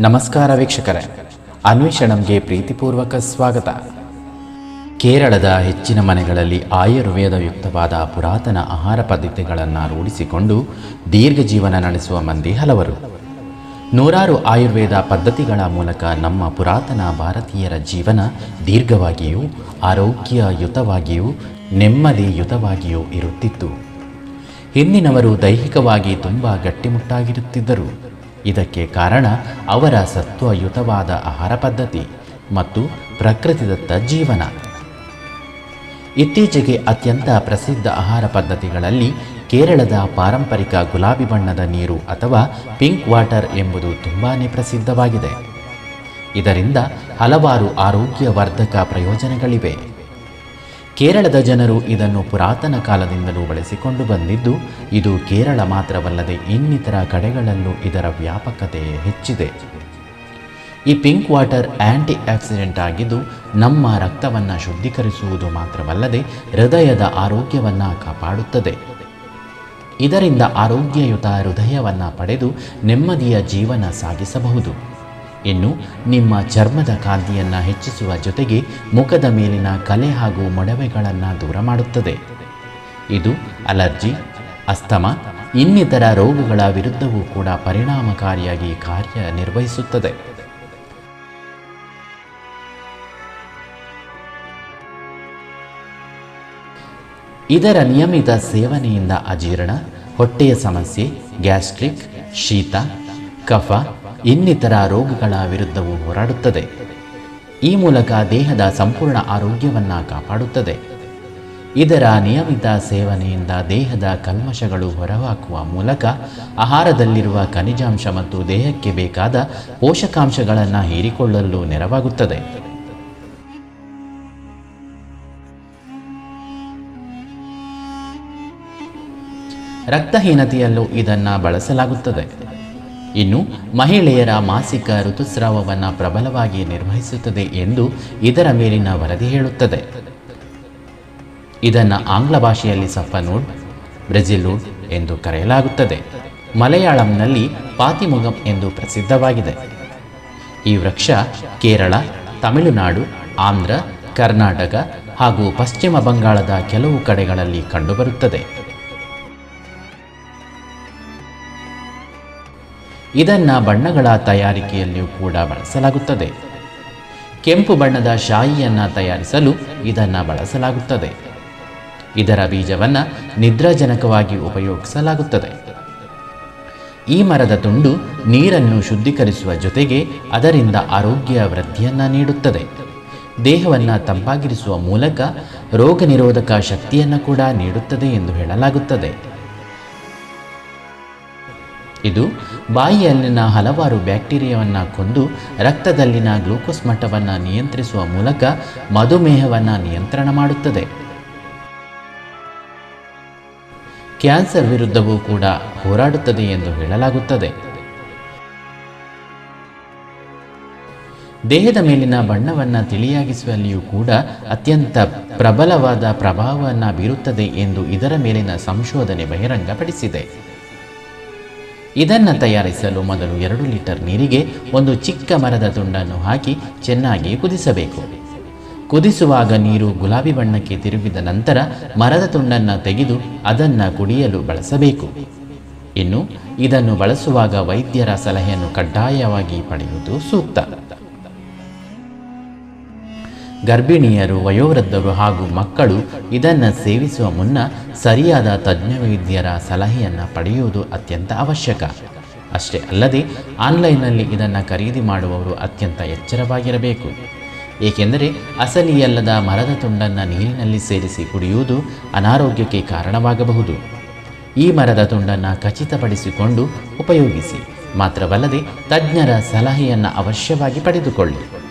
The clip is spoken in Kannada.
ನಮಸ್ಕಾರ ವೀಕ್ಷಕರೇ. ಅನ್ವೇಷಣಂಗೆ ಪ್ರೀತಿಪೂರ್ವಕ ಸ್ವಾಗತ. ಕೇರಳದ ಹೆಚ್ಚಿನ ಮನೆಗಳಲ್ಲಿ ಆಯುರ್ವೇದ ಯುಕ್ತವಾದ ಪುರಾತನ ಆಹಾರ ಪದ್ಧತಿಗಳನ್ನು ರೂಢಿಸಿಕೊಂಡು ದೀರ್ಘ ಜೀವನ ನಡೆಸುವ ಮಂದಿ ಹಲವರು. ನೂರಾರು ಆಯುರ್ವೇದ ಪದ್ಧತಿಗಳ ಮೂಲಕ ನಮ್ಮ ಪುರಾತನ ಭಾರತೀಯರ ಜೀವನ ದೀರ್ಘವಾಗಿಯೂ, ಆರೋಗ್ಯಯುತವಾಗಿಯೂ, ನೆಮ್ಮದಿಯುತವಾಗಿಯೂ ಇರುತ್ತಿತ್ತು. ಹಿಂದಿನವರು ದೈಹಿಕವಾಗಿ ತುಂಬ ಗಟ್ಟಿಮುಟ್ಟಾಗಿರುತ್ತಿದ್ದರು. ಇದಕ್ಕೆ ಕಾರಣ ಅವರ ಸತ್ವಯುತವಾದ ಆಹಾರ ಪದ್ಧತಿ ಮತ್ತು ಪ್ರಕೃತಿದತ್ತ ಜೀವನ. ಇತ್ತೀಚೆಗೆ ಅತ್ಯಂತ ಪ್ರಸಿದ್ಧ ಆಹಾರ ಪದ್ಧತಿಗಳಲ್ಲಿ ಕೇರಳದ ಪಾರಂಪರಿಕ ಗುಲಾಬಿ ಬಣ್ಣದ ನೀರು ಅಥವಾ ಪಿಂಕ್ ವಾಟರ್ ಎಂಬುದು ತುಂಬಾ ಪ್ರಸಿದ್ಧವಾಗಿದೆ. ಇದರಿಂದ ಹಲವಾರು ಆರೋಗ್ಯವರ್ಧಕ ಪ್ರಯೋಜನಗಳಿವೆ. ಕೇರಳದ ಜನರು ಇದನ್ನು ಪುರಾತನ ಕಾಲದಿಂದಲೂ ಬಳಸಿಕೊಂಡು ಬಂದಿದ್ದು, ಇದು ಕೇರಳ ಮಾತ್ರವಲ್ಲದೆ ಇನ್ನಿತರ ಕಡೆಗಳಲ್ಲೂ ಇದರ ವ್ಯಾಪಕತೆ ಹೆಚ್ಚಿದೆ. ಈ ಪಿಂಕ್ ವಾಟರ್ ಆಂಟಿ ಆಕ್ಸಿಡೆಂಟ್ ಆಗಿದ್ದು, ನಮ್ಮ ರಕ್ತವನ್ನು ಶುದ್ಧೀಕರಿಸುವುದು ಮಾತ್ರವಲ್ಲದೆ ಹೃದಯದ ಆರೋಗ್ಯವನ್ನು ಕಾಪಾಡುತ್ತದೆ. ಇದರಿಂದ ಆರೋಗ್ಯಯುತ ಹೃದಯವನ್ನು ಪಡೆದು ನೆಮ್ಮದಿಯ ಜೀವನ ಸಾಗಿಸಬಹುದು. ಇನ್ನು ನಿಮ್ಮ ಚರ್ಮದ ಕಾಂತಿಯನ್ನು ಹೆಚ್ಚಿಸುವ ಜೊತೆಗೆ ಮುಖದ ಮೇಲಿನ ಕಲೆ ಹಾಗೂ ಮೊಡವೆಗಳನ್ನು ದೂರ ಮಾಡುತ್ತದೆ. ಇದು ಅಲರ್ಜಿ, ಅಸ್ತಮ, ಇನ್ನಿತರ ರೋಗಗಳ ವಿರುದ್ಧವೂ ಕೂಡ ಪರಿಣಾಮಕಾರಿಯಾಗಿ ಕಾರ್ಯನಿರ್ವಹಿಸುತ್ತದೆ. ಇದರ ನಿಯಮಿತ ಸೇವನೆಯಿಂದ ಅಜೀರ್ಣ, ಹೊಟ್ಟೆಯ ಸಮಸ್ಯೆ, ಗ್ಯಾಸ್ಟ್ರಿಕ್, ಶೀತ, ಕಫ ಇನ್ನಿತರ ರೋಗಗಳ ವಿರುದ್ಧವೂ ಹೋರಾಡುತ್ತದೆ. ಈ ಮೂಲಕ ದೇಹದ ಸಂಪೂರ್ಣ ಆರೋಗ್ಯವನ್ನು ಕಾಪಾಡುತ್ತದೆ. ಇದರ ನಿಯಮಿತ ಸೇವನೆಯಿಂದ ದೇಹದ ಕಲ್ಮಶಗಳು ಹೊರಹಾಕುವ ಮೂಲಕ ಆಹಾರದಲ್ಲಿರುವ ಖನಿಜಾಂಶ ಮತ್ತು ದೇಹಕ್ಕೆ ಬೇಕಾದ ಪೋಷಕಾಂಶಗಳನ್ನು ಹೀರಿಕೊಳ್ಳಲು ನೆರವಾಗುತ್ತದೆ. ರಕ್ತಹೀನತೆಯಲ್ಲೂ ಇದನ್ನು ಬಳಸಲಾಗುತ್ತದೆ. ಇನ್ನು ಮಹಿಳೆಯರ ಮಾಸಿಕ ಋತುಸ್ರಾವವನ್ನು ಪ್ರಬಲವಾಗಿ ನಿರ್ವಹಿಸುತ್ತದೆ ಎಂದು ಇದರ ಮೇಲಿನ ವರದಿ ಹೇಳುತ್ತದೆ. ಇದನ್ನು ಆಂಗ್ಲ ಭಾಷೆಯಲ್ಲಿ ಸಫನೂಡ್, ಬ್ರೆಜಿಲೂಡ್ ಎಂದು ಕರೆಯಲಾಗುತ್ತದೆ. ಮಲಯಾಳಂನಲ್ಲಿ ಪಾತಿಮುಗಂ ಎಂದು ಪ್ರಸಿದ್ಧವಾಗಿದೆ. ಈ ವೃಕ್ಷ ಕೇರಳ, ತಮಿಳುನಾಡು, ಆಂಧ್ರ, ಕರ್ನಾಟಕ ಹಾಗೂ ಪಶ್ಚಿಮ ಬಂಗಾಳದ ಕೆಲವು ಕಡೆಗಳಲ್ಲಿ ಕಂಡುಬರುತ್ತದೆ. ಇದನ್ನು ಬಣ್ಣಗಳ ತಯಾರಿಕೆಯಲ್ಲಿಯೂ ಕೂಡ ಬಳಸಲಾಗುತ್ತದೆ. ಕೆಂಪು ಬಣ್ಣದ ಶಾಯಿಯನ್ನು ತಯಾರಿಸಲು ಇದನ್ನು ಬಳಸಲಾಗುತ್ತದೆ. ಇದರ ಬೀಜವನ್ನು ನಿದ್ರಾಜನಕವಾಗಿ ಉಪಯೋಗಿಸಲಾಗುತ್ತದೆ. ಈ ಮರದ ತುಂಡು ನೀರನ್ನು ಶುದ್ಧೀಕರಿಸುವ ಜೊತೆಗೆ ಅದರಿಂದ ಆರೋಗ್ಯ ವೃದ್ಧಿಯನ್ನು ನೀಡುತ್ತದೆ. ದೇಹವನ್ನು ತಂಪಾಗಿರಿಸುವ ಮೂಲಕ ರೋಗ ನಿರೋಧಕ ಶಕ್ತಿಯನ್ನು ಕೂಡ ನೀಡುತ್ತದೆ ಎಂದು ಹೇಳಲಾಗುತ್ತದೆ. ಇದು ಬಾಯಿಯಲ್ಲಿನ ಹಲವಾರು ಬ್ಯಾಕ್ಟೀರಿಯಾವನ್ನು ಕೊಂದು ರಕ್ತದಲ್ಲಿನ ಗ್ಲೂಕೋಸ್ ಮಟ್ಟವನ್ನು ನಿಯಂತ್ರಿಸುವ ಮೂಲಕ ಮಧುಮೇಹವನ್ನು ನಿಯಂತ್ರಣ ಮಾಡುತ್ತದೆ. ಕ್ಯಾನ್ಸರ್ ವಿರುದ್ಧವೂ ಕೂಡ ಹೋರಾಡುತ್ತದೆ ಎಂದು ಹೇಳಲಾಗುತ್ತದೆ. ದೇಹದ ಮೇಲಿನ ಬಣ್ಣವನ್ನು ತಿಳಿಯಾಗಿಸುವಲ್ಲಿಯೂ ಕೂಡ ಅತ್ಯಂತ ಪ್ರಬಲವಾದ ಪ್ರಭಾವವನ್ನು ಬೀರುತ್ತದೆ ಎಂದು ಇದರ ಮೇಲಿನ ಸಂಶೋಧನೆ ಬಹಿರಂಗಪಡಿಸಿದೆ. ಇದನ್ನು ತಯಾರಿಸಲು ಮೊದಲು ಎರಡು ಲೀಟರ್ ನೀರಿಗೆ ಒಂದು ಚಿಕ್ಕ ಮರದ ತುಂಡನ್ನು ಹಾಕಿ ಚೆನ್ನಾಗಿ ಕುದಿಸಬೇಕು. ಕುದಿಸುವಾಗ ನೀರು ಗುಲಾಬಿ ಬಣ್ಣಕ್ಕೆ ತಿರುಗಿದ ನಂತರ ಮರದ ತುಂಡನ್ನು ತೆಗೆದು ಅದನ್ನು ಕುಡಿಯಲು ಬಳಸಬೇಕು. ಇನ್ನು ಇದನ್ನು ಬಳಸುವಾಗ ವೈದ್ಯರ ಸಲಹೆಯನ್ನು ಕಡ್ಡಾಯವಾಗಿ ಪಡೆಯುವುದು ಸೂಕ್ತ. ಗರ್ಭಿಣಿಯರು, ವಯೋವೃದ್ಧರು ಹಾಗೂ ಮಕ್ಕಳು ಇದನ್ನು ಸೇವಿಸುವ ಮುನ್ನ ಸರಿಯಾದ ತಜ್ಞ ವೈದ್ಯರ ಸಲಹೆಯನ್ನು ಪಡೆಯುವುದು ಅತ್ಯಂತ ಅವಶ್ಯಕ. ಅಷ್ಟೇ ಅಲ್ಲದೆ ಆನ್ಲೈನ್ನಲ್ಲಿ ಇದನ್ನು ಖರೀದಿ ಮಾಡುವವರು ಅತ್ಯಂತ ಎಚ್ಚರವಾಗಿರಬೇಕು. ಏಕೆಂದರೆ ಅಸಲಿಯಲ್ಲದ ಮರದ ತುಂಡನ್ನು ನೀರಿನಲ್ಲಿ ಸೇರಿಸಿ ಕುಡಿಯುವುದು ಅನಾರೋಗ್ಯಕ್ಕೆ ಕಾರಣವಾಗಬಹುದು. ಈ ಮರದ ತುಂಡನ್ನು ಖಚಿತಪಡಿಸಿಕೊಂಡು ಉಪಯೋಗಿಸಿ. ಮಾತ್ರವಲ್ಲದೆ ತಜ್ಞರ ಸಲಹೆಯನ್ನು ಅವಶ್ಯವಾಗಿ ಪಡೆದುಕೊಳ್ಳಿ.